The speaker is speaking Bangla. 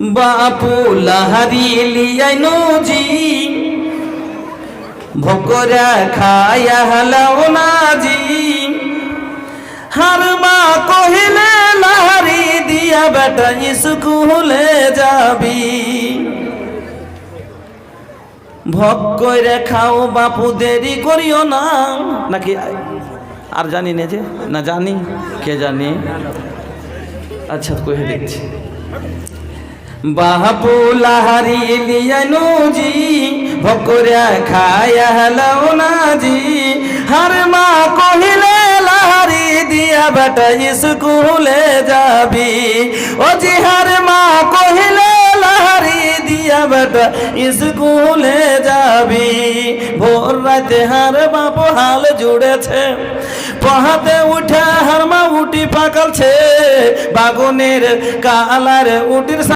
বাপু লাহারি লিয়াই নজি। ভকরা খায়া হালাও নাজি। হার মা কহিলে, লাহারি দিয়া বেটা স্কুলে যাবি। ভক করে খাও বাপু, দেরি করিও না। নাকি আর জানি না যে? না জানি, কে জানি? আচ্ছা কহে দেখছি। বাপু লাহারি লিয়ানু জি ভকরা খায়া হলাও না জি। হর মা কহিলে, লাহারি দিয়া বেটা স্কুলে যাবি। ও জি, হর মা কহিলে, লাহারি দিয়া বেটা স্কুলে যাবি। ভোর রাতে হার বাপ হাল জুড়েছে। পহাতে উঠে হার মা উটি পাকালছে। বাগুনের কালার উটির